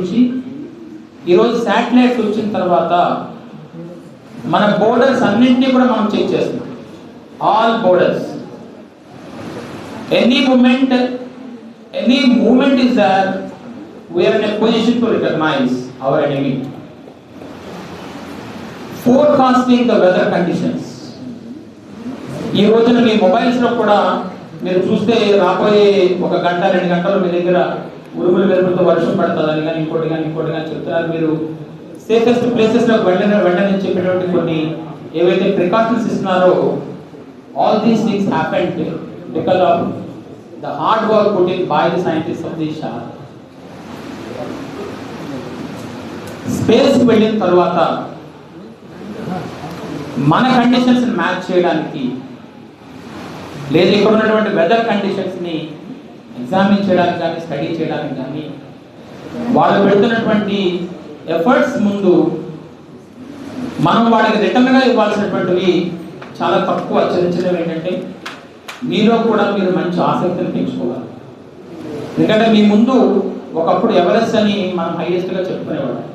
నుంచి ఈరోజు శాటిలైట్స్ వచ్చిన తర్వాత మన బోర్డర్స్ అన్నింటినీ కూడా మనం చెక్ చేస్తున్నాం. All borders any moment any moment is there we are in a position to recognise our enemy forecasting the weather conditions ఈ రోజున మీ మొబైల్స్లో కూడా మీరు చూస్తే రాబోయే ఒక గంట రెండు గంటలు మీ దగ్గర ఉరుములు వెలుపులతో వర్షం పడుతుందని కానీ ఇంకోటి కానీ ఇంకోటి కానీ చెప్తున్నారు. మీరు సేఫెస్ట్ ప్లేసెస్లో వెళ్ళని వెంటనే చెప్పేటువంటి కొన్ని ఏవైతే ప్రికాషన్స్ ఇస్తున్నారో all these things happened because of the hard work put in by the scientist of Disha space వెళ్ళిన తర్వాత మన కండిషన్స్ మ్యాచ్ చేయడానికి లేదు ఇక్కడ ఉన్నటువంటి వెదర్ కండిషన్స్ని ఎగ్జామిన్ చేయడానికి కానీ స్టడీ చేయడానికి కానీ వాళ్ళు పెడుతున్నటువంటి ఎఫర్ట్స్ ముందు మనం వాళ్ళకి రిటర్న్గా ఇవ్వాల్సినటువంటివి చాలా తక్కువ. చిన్న చిన్నవి ఏంటంటే మీలో కూడా మీరు మంచి ఆసక్తిని పెంచుకోవాలి. ఎందుకంటే మీ ముందు ఒకప్పుడు ఎవరెస్ట్ అని మనం హైయెస్ట్గా చెప్పుకునేవాళ్ళం.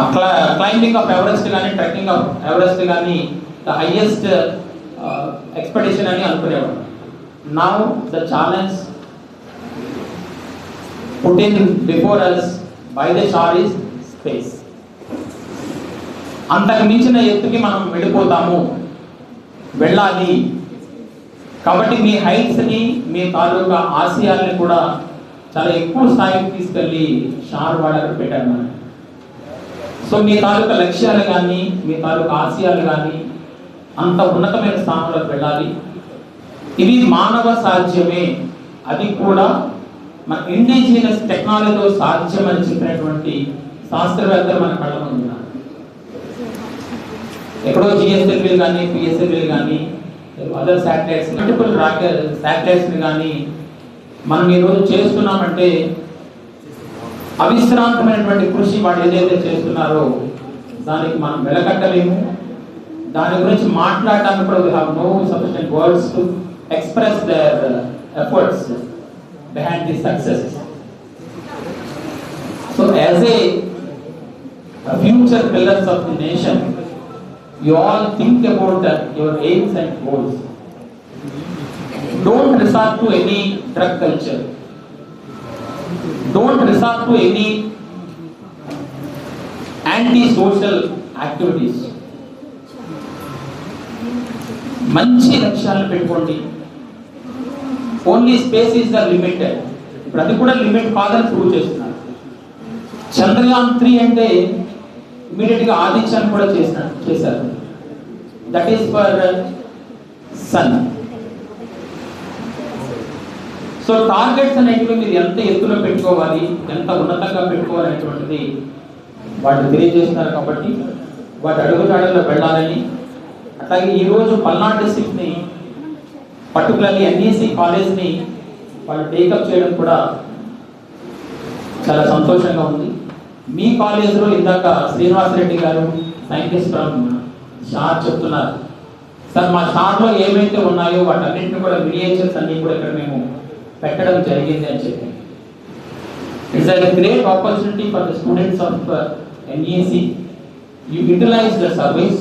అట్లా క్లైంబింగ్ ఆఫ్ ఎవరెస్ట్ కానీ ట్రెక్కింగ్ ఆఫ్ ఎవరెస్ట్ కానీ ద హైయెస్ట్ ఎక్స్పెడిషన్ అని అనుకునేవాడు Now the challenge put in before us by the SHAR is space అంతకు మించిన ఎత్తుకి మనం వెళ్ళిపోతాము. వెళ్ళాలి. కాబట్టి మీ హైట్స్ని మీ తాలూకా ఆశయాల్ని కూడా చాలా ఎక్కువ స్థాయికి తీసుకెళ్ళి షార్ వాడకు పెట్టారు మనం సో మీ తాలూకా లక్ష్యాలు కానీ మీ తాలూకా ఆశయాలు కానీ అంత ఉన్నతమైన స్థానంలోకి వెళ్ళాలి. ఇది మానవ సాధ్యమే. అది కూడా మన ఇండిజినస్ టెక్నాలజీతో సాధ్యం అని చెప్పినటువంటి శాస్త్రవేత్తలు మన కళ్ళ ముందు ఎక్కడో జిఎస్ఎల్వీలు కానీ పిఎస్ఎల్వీలు కానీ అదర్ శాటిలైట్స్ మల్టిపుల్ రాకెట్ శాటిలైట్స్ని కానీ మనం ఈరోజు చేస్తున్నామంటే అవిశ్రాంతమైనటువంటి కృషి వాడు ఏదైతే చేస్తున్నారో దానికి మనం వెలకట్టలేము. దాని గురించి మాట్లాడటానికి కూడా we have no sufficient words To express their efforts behind the success so as a future pillars of the nation you all think about your aims and goals don't resort to any drug culture don't resort to any anti-social activities. మంచి లక్ష్యాలను పెట్టుకోండి only space is the limited ఇప్పుడు అది కూడా limit కాదని prove చేస్తున్నారు. Chandrayaan three అంటే ఇమీడియట్గా ఆదిత్యాన్ని కూడా చేసిన చేశారు. That is for sun so targets అనేటివి మీరు ఎంత ఎత్తులో పెట్టుకోవాలి ఎంత ఉన్నతంగా పెట్టుకోవాలి అనేటువంటిది వాటిని తెలియజేస్తున్నారు కాబట్టి వాటి అడుగుజాడల్లో వెళ్ళాలని. అట్లాగే ఈరోజు పల్నాడు డిస్ట్రిక్ట్ని పర్టికులర్లీ ఎన్ఈసి కాలేజ్ని వాళ్ళు టేకప్ చేయడం కూడా చాలా సంతోషంగా ఉంది. మీ కాలేజ్లో ఇందాక శ్రీనివాసరెడ్డి గారు సైంటిస్ట్ ఫ్రమ్ షార్ చెప్తున్నారు. సార్ మా షార్లో ఏమైతే ఉన్నాయో వాటన్నింటిని కూడా మినియేచర్స్ అన్నీ కూడా ఇక్కడ మేము పెట్టడం జరిగింది అని చెప్పి it's a great opportunity for the students of NEC you utilise the service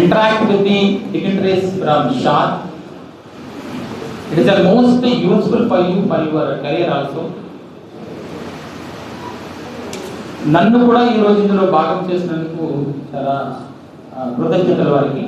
interact with the dignitaries from SHAR. It is the most useful for you for your career also. నన్ను కూడా ఈ రోజు ఇందులో భాగం చేసినందుకు చాలా ఆ, కృతజ్ఞతలు వారికి